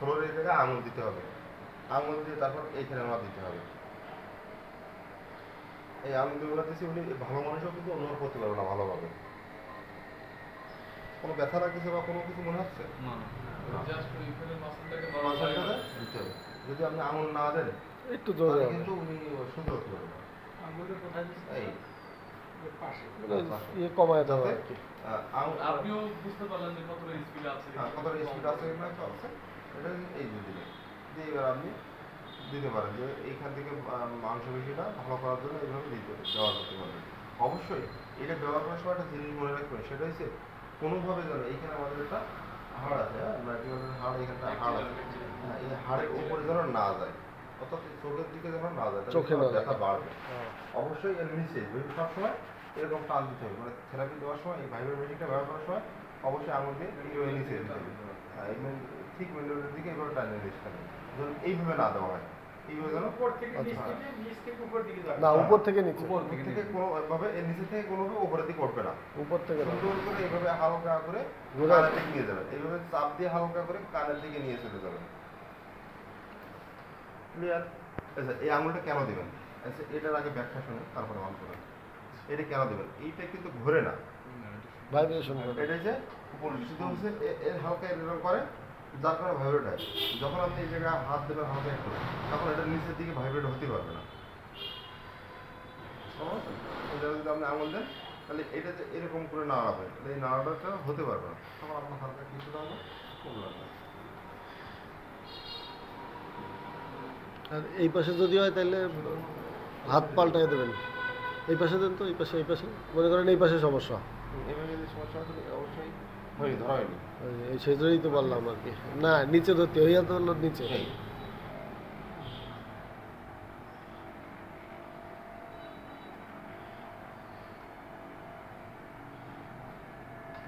ষোলোর এই জায়গায় আঙুল দিতে হবে। আঙুল দিয়ে তারপর এইখানে আমার দিতে হবে। এই আঙুল দিয়ে ওরা উনি ভালো মানুষও কিন্তু অনুভব করতে পারবে না ভালোভাবে। কোনো ব্যথা লাগতেছে বা কোনো কিছু মনে হচ্ছে? দিতে হবে। যদি আপনি আঙুল না দেন একটু জোরে কিন্তু উনি সহ্য করতে পারবেন। আঙুলের কোথায় এই। ইয়ে কমায় দেওয়া আপনিও বুঝতে পারলেন যে কতটা স্পিড আছে। হ্যাঁ, কতটা স্পিড আছে না আছে। এটা এই যে দিলে দিয়ে এবার আপনি দিতে পারেন যে এইখান থেকে মাংসপেশিটা ভালো করার জন্য এইভাবে দিতে ব্যবহার করতে পারবেন অবশ্যই এটা ব্যবহার করার সময় একটা জিনিস মনে রাখবেন সেটা হচ্ছে কোনোভাবে যেন এইখানে আমাদের একটা হাড় আছে হ্যাঁ? হাড় এখানটা হাড় আছে। হ্যাঁ, এই হাড়ের উপরে যেন না যায় অর্থাৎ চোখের দিকে যেন না যায় চোখে না যায়। ব্যথা বাড়বে। হ্যাঁ। অবশ্যই এর নিচে সবসময় এরকম টান দিতে হবে মানে থেরাপি দেওয়ার সময় এই ভাইবার মেশিনটা ব্যবহার করার সময় অবশ্যই আঙুল দিয়ে এইভাবে নিচে দিতে হবে। হ্যাঁ, মেন- ঠিক মেন্ডলের দিকে হবে। যেন এইভাবে না দেওয়া হয়। এইভাবে যেন উপর থেকে নিচ। থেকে নিচ থেকে উপর দিকে যাবে না উপর থেকে নিচে। উপর থেকে কোনো ভাবে নিচে থেকে কোনোভাবে উপরের দিকে উঠবে না। উপর থেকে সুন্দর করে এইভাবে হালকা করে ঘুরে- কানের দিকে নিয়ে যাবেন। এইভাবে চাপ দিয়ে হালকা করে কানের দিকে নিয়ে চলে যাবেন। ক্লিয়ার আচ্ছা এই আঙুলটা কেন দিবেন? আচ্ছা এটার আগে ব্যাখ্যা শুনে তারপরে অন করেন। এটা কেন দিবেন? এইটা কিন্তু ঘোরে না। ভাইব্রেশন করে। এটা যে উপর শুধু হচ্ছে এর হালকা এরকম করে যার কারণে ভাইব্রেট হয়। যখন আপনি এই জায়গায় হাত দেবেন হালকা একটু তখন এটা নিচের দিকে ভাইব্রেট হতে পারবে না। যদি আপনি আঙুল দেন তাহলে এটা যে এরকম করে নাড়াবে তাহলে এই নাড়াটা হতে পারবে না। তখন আপনার হালকা কিছু দাঁড়াবে কম লাগবে আর এই পাশে যদি হয় তাহলে হাত পাল্টাই দেবেন। এই পাশে দেন তো এই পাশে এই পাশে। মনে করেন এই পাশে সমস্যা। সমস্যা অবশ্যই হয়নি ধরা হয়নি সেই জন্যই তো বললাম আর কি। না নিচে ধরতে ওই হাত ধরলো নিচে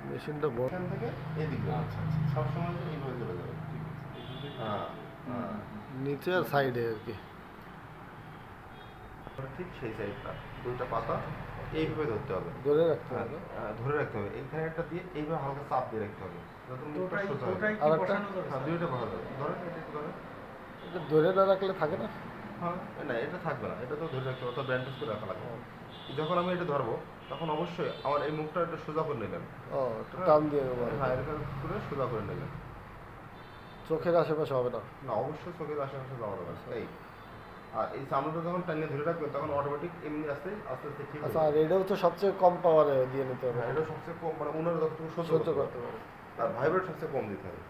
মেশিনটা বড়। এখান থেকে এদিকে আচ্ছা। সবসময় এইভাবে চলে যাবে নিচে আর সাইডে আর কি। ঠিক সেই সাইডটা দুইটা পাতা। এইভাবে ধরতে হবে। ধরে রাখতে হ্যাঁ, হবে? ধরে রাখতে হবে। এইখানে একটা দিয়ে এইভাবে হালকা চাপ দিয়ে রাখতে হবে। হয়। হ্যাঁ দুইটা ভালো ধরেন এটা ধরে। না রাখলে থাকে না? হ্যাঁ না এটা থাকবে না। এটা তো ধরে রাখতে হবে অত ব্যান্ডেজ করে রাখা লাগবে। যখন আমি এটা ধরবো তখন অবশ্যই আমার এই মুখটা একটু সোজা করে নেবেন। ও একটু টান দিয়ে হ্যাঁ এরকম করে সোজা করে নেবেন। চোখের আশেপাশে হবে না? না অবশ্যই চোখের আশেপাশে যাওয়া যাবে না। এই আর এই চামড়াটা যখন টানিয়ে ধরে রাখবেন তখন অটোমেটিক এমনি আস্তে আস্তে আস্তে ঠিক আচ্ছা আর এটাও তো সবচেয়ে কম পাওয়ারে দিয়ে নিতে হবে। হ্যাঁ, এটা সবচেয়ে কম মানে উনার যতটুকু সহ্য করতে পারে আর ভাইব্রেট সবচেয়ে কম দিতে হবে।